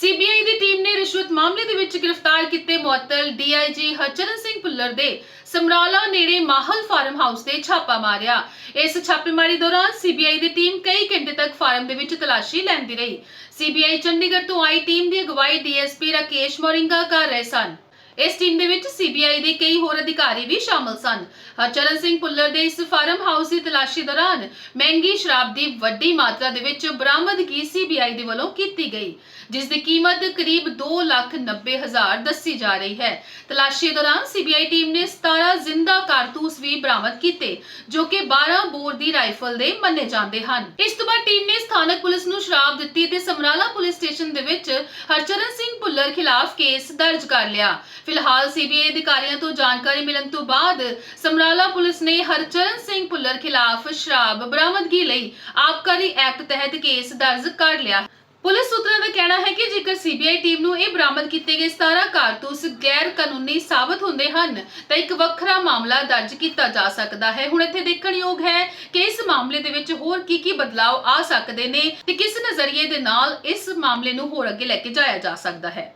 CBI ਦੀ team ਨੇ ਰਿਸ਼ਵਤ ਮਾਮਲੇ ਦੇ ਵਿੱਚ ਗ੍ਰਿਫਤਾਰ ਕੀਤੇ ਮੁਅੱਤਲ ਡੀਆਈਜੀ ਹਰਚਰਨ ਸਿੰਘ ਭੁੱਲਰ ਦੇ ਸਮਰਾਲਾ ਨੇੜੇ ਮਾਹਲ ਫਾਰਮ ਹਾਊਸ ਤੇ ਛਾਪਾ ਮਾਰਿਆ। ਇਸ ਛਾਪੇਮਾਰੀ ਦੌਰਾਨ ਸੀਬੀਆਈ ਦੀ ਟੀਮ ਕਈ ਘੰਟੇ ਤੱਕ ਫਾਰਮ ਦੇ ਵਿੱਚ ਤਲਾਸ਼ੀ ਲੈਂਦੀ ਰਹੀ। ਸੀਬੀਆਈ ਚੰਡੀਗੜ੍ਹ ਤੋਂ ਆਈ ਟੀਮ ਦੀ ਅਗਵਾਈ ਡੀਐਸਪੀ ਰਾਕੇਸ਼ ਮੋਰਿੰਗਾ ਕਰ ਰਹੇ ਸਨ। ਇਸ ਟੀਮ ਦੇ ਵਿੱਚ ਸੀਬੀਆਈ ਦੇ ਕਈ ਹੋਰ ਅਧਿਕਾਰੀ ਵੀ ਸ਼ਾਮਲ ਸਨ। ਹਰਚਰਨ ਸਿੰਘ ਭੁੱਲਰ ਦੇ ਇਸ ਫਾਰਮ ਹਾਊਸ ਦੀ ਤਲਾਸ਼ੀ ਦੌਰਾਨ ਮਹਿੰਗੀ ਸ਼ਰਾਬ ਦੀ ਵੱਡੀ ਮਾਤਰਾ ਦੇ ਵਿੱਚ ਬਰਾਮਦਗੀ ਸੀਬੀਆਈ ਦੇ ਵੱਲੋਂ ਕੀਤੀ ਗਈ, ਜਿਸ ਦੀ ਕੀਮਤ ਕਰੀਬ 2 ਲੱਖ 90 ਹਜ਼ਾਰ ਦੱਸੀ ਜਾ ਰਹੀ ਹੈ। ਤਲਾਸ਼ੀ ਦੌਰਾਨ ਸੀਬੀਆਈ ਟੀਮ ਨੇ 17 ਜ਼ਿੰਦਾ ਕਾਰਤੂਸ ਵੀ ਬਰਾਮਦ ਕੀਤੇ, ਜੋ ਕਿ 12 ਬੋਰ ਦੀ ਰਾਈਫਲ ਦੇ ਮੰਨੇ ਜਾਂਦੇ ਹਨ। ਇਸ ਤੋਂ ਬਾਅਦ ਟੀਮ ਨੇ ਸਥਾਨਕ ਪੁਲਿਸ ਨੂੰ ਸ਼ਰਾਬ ਦਿੱਤੀ ਤੇ ਸਮਰਾਲਾ ਪੁਲਿਸ ਸਟੇਸ਼ਨ ਦੇ ਵਿੱਚ ਹਰਚਰਨ ਸਿੰਘ ਭੁੱਲਰ ਖਿਲਾਫ ਕੇਸ ਦਰਜ ਕਰ ਲਿਆ। ਫਿਲਹਾਲ ਸੀਬੀਆਈ ਅਧਿਕਾਰੀਆਂ ਤੋਂ ਜਾਣਕਾਰੀ ਮਿਲਣ ਤੋਂ ਬਾਅਦ ਸਮਰਾਲਾ ਪੁਲਿਸ ਨੇ ਹਰਚਰਨ ਸਿੰਘ ਭੁੱਲਰ ਖਿਲਾਫ ਸ਼ਰਾਬ ਬਰਾਮਦਗੀ ਲਈ ਆਬਕਾਰੀ ਐਕਟ ਤਹਿਤ ਕੇਸ ਦਰਜ ਕਰ ਲਿਆ। ਪੁਲਿਸ ਸੂਤਰਾਂ ਦਾ ਕਹਿਣਾ ਹੈ ਕਿ ਜੇਕਰ ਸੀਬੀਆਈ ਟੀਮ ਨੂੰ ਇਹ ਬਰਾਮਦ ਕੀਤੇ ਗਏ 17 ਕਾਰਤੂਸ ਗੈਰ ਕਾਨੂੰਨੀ ਸਾਬਤ ਹੁੰਦੇ ਹਨ, ਤਾਂ ਇੱਕ ਵੱਖਰਾ ਮਾਮਲਾ ਦਰਜ ਕੀਤਾ ਜਾ ਸਕਦਾ ਹੈ। ਹੁਣ ਇੱਥੇ ਦੇਖਣਯੋਗ ਹੈ ਕਿ ਇਸ ਮਾਮਲੇ ਦੇ ਵਿੱਚ ਹੋਰ ਕੀ ਕੀ ਬਦਲਾਅ ਆ ਸਕਦੇ ਨੇ ਤੇ ਕਿਸ ਨਜ਼ਰੀਏ ਦੇ ਨਾਲ ਇਸ ਮਾਮਲੇ ਨੂੰ ਹੋਰ ਅੱਗੇ ਲੈ ਕੇ ਜਾਇਆ ਜਾ ਸਕਦਾ ਹੈ।